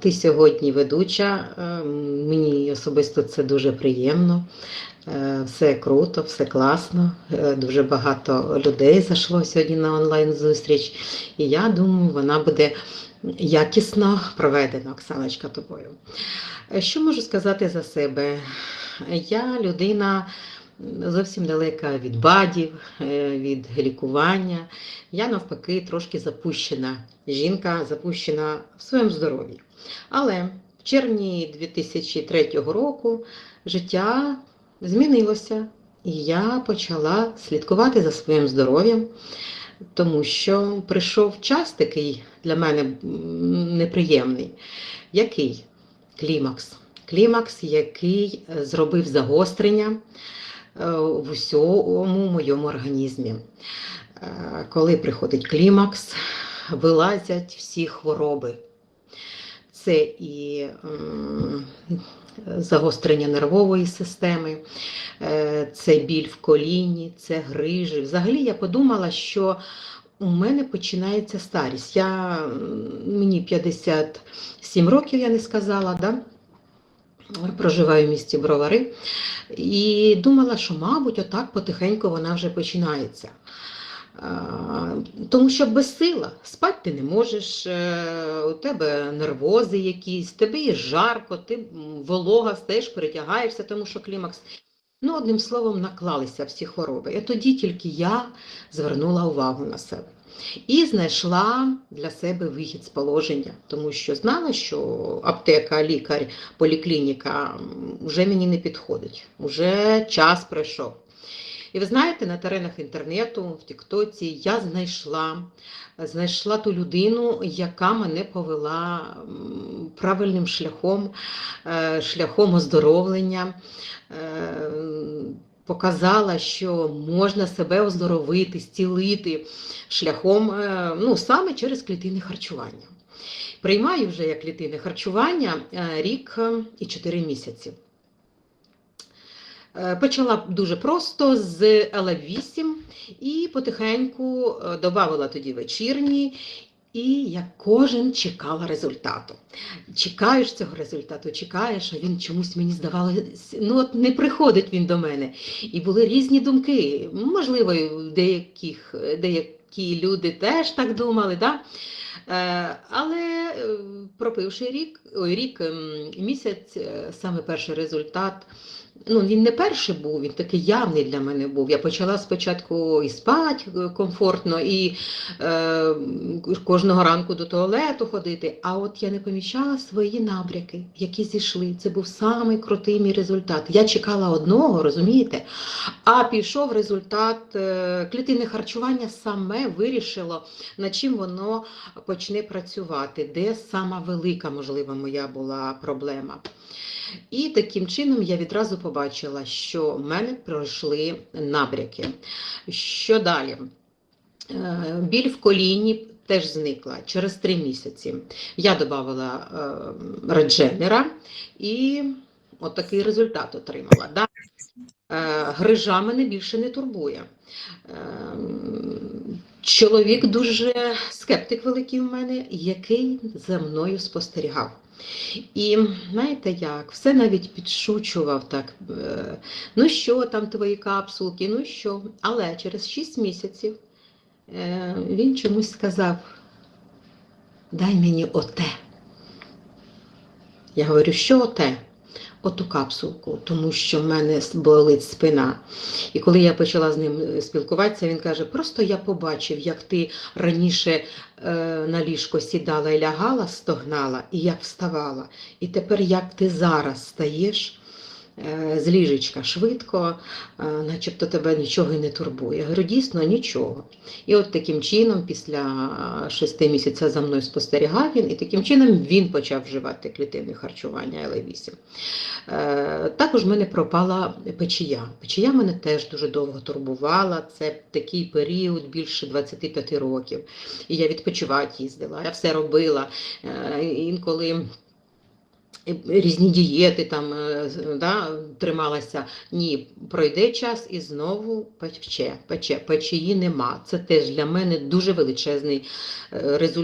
Ти сьогодні ведуча. Е, Мені особисто це дуже приємно. Е, Все круто, все класно. Е, Дуже багато людей зайшло сьогодні на онлайн-зустріч. І я думаю, вона буде якісно проведена, Оксаночка, тобою. Що можу сказати за себе? Я людина зовсім далека від бадів, е, від лікування. Я навпаки трошки запущена. Жінка запущена в своєму здоров'ї. Але в червні 2003 року життя змінилося, і я почала слідкувати за своїм здоров'ям, тому що прийшов час такий для мене неприємний. Який? Клімакс. Клімакс, який зробив загострення в усьому моєму організмі. Е, Коли приходить клімакс, вилазять всі хвороби. Це і загострення нервової системи, е, це біль в коліні, це грижі. Взагалі я подумала, що у мене починається старість. Я, мені 57 років, я не сказала, да? Проживаю в місті Бровари, і думала, що, мабуть, отак потихеньку вона вже починається. Тому що безсила, спати ти не можеш, е, у тебе нервози якісь, тобі є жарко, ти волога стаєш, перетягаєшся, тому що клімакс. Ну, одним словом, наклалися всі хвороби. І тоді тільки я звернула увагу на себе. І знайшла для себе вихід з положення, тому що знала, що аптека, лікар, поліклініка вже мені не підходить, вже час пройшов. І ви знаєте, на теренах інтернету, в Тіктоці я знайшла, знайшла ту людину, яка мене повела правильним шляхом, е, шляхом оздоровлення. Показала, що можна себе оздоровити, зцілити шляхом, е, ну, саме через клітинне харчування. Приймаю вже я клітинне харчування е, рік е, і 4 місяці. Почала дуже просто з ЛФ8 і потихеньку додавала тоді вечірні, і я кожен чекала результату. Чекаєш цього результату, чекаєш, а він чомусь мені здавалося, ну от не приходить він до мене. І були різні думки. Можливо, деяких, деякі люди теж так думали. Да? Е, Але е, пропивши рік, ой, рік ем, місяць, е, саме перший результат. Ну, він не перший був, він такий явний для мене був. Я почала спочатку і спати е, комфортно, і е, кожного ранку до туалету ходити. А от я не помічала свої набряки, які зійшли. Це був самий крутий мій результат. Я чекала одного, розумієте? А пішов результат е, клітинне харчування саме вирішило, над чим воно почне працювати, де сама велика, можливо, моя була проблема. І таким чином я відразу побачила, що в мене пройшли набряки. Що далі? Е, Біль в коліні теж зникла через три місяці. Я додавала е, редженера і отакий результат отримала. Е, Грижа мене більше не турбує. Чоловік дуже скептик великий в мене, який за мною спостерігав. І знаєте як, все навіть підшучував так. е, Ну що там твої капсулки, ну що. Але через 6 місяців е, він чомусь сказав: дай мені оте. Я говорю, що оте? Оту капсулку, тому що в мене болить спина. І коли я почала з ним спілкуватися, він каже: просто я побачив, як ти раніше е, на ліжко сідала і лягала, стогнала, і як вставала. І тепер як ти зараз стаєш е, з ліжечка швидко, е, начебто тебе нічого і не турбує. Я говорю, дійсно нічого. І от таким чином, після шести місяців за мною спостерігав він, і таким чином він почав вживати клітинне харчування Л8. Е, Також в мене пропала печія. Печія мене теж дуже довго турбувала. Це такий період більше 25 років. І я відпочивати їздила, я все робила. Е, Інколи різні дієти там е, да, трималася. Ні, пройде час і знову пече, пече. Печії нема. Це теж для мене дуже величезний е, результат.